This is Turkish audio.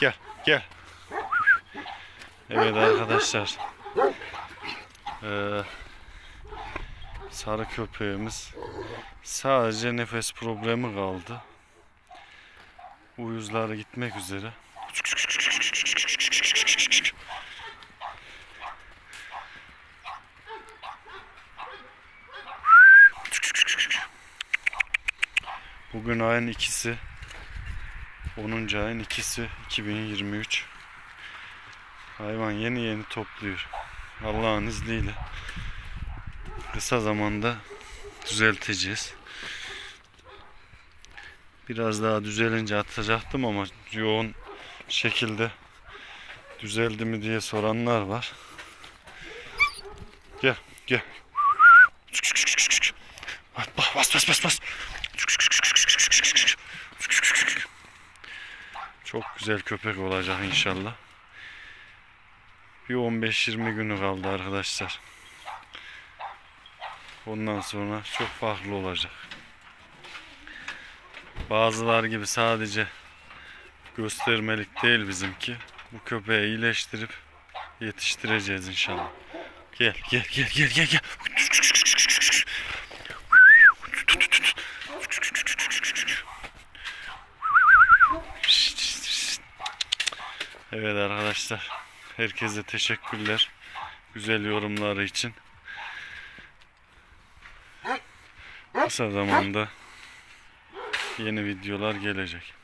Gel. Evet arkadaşlar. Ee, sarı köpeğimiz sadece nefes problemi kaldı. Uyuzları gitmek üzere. Bugün ayın ikisi 10. ayın ikisi 2023 Hayvan yeni yeni topluyor. Allah'ın izniyle. Kısa zamanda düzelteceğiz. Biraz daha düzelince atacaktım ama yoğun şekilde düzeldi mi diye soranlar var. Gel gel. Bas bas bas bas çok güzel köpek olacak inşallah. Bir 15-20 günü kaldı arkadaşlar. Ondan sonra çok farklı olacak. Bazılar gibi sadece göstermelik değil bizimki. Bu köpeği iyileştirip yetiştireceğiz inşallah. Gel gel gel gel gel gel. Evet arkadaşlar. Herkese teşekkürler. Güzel yorumları için. Kısa zamanda yeni videolar gelecek.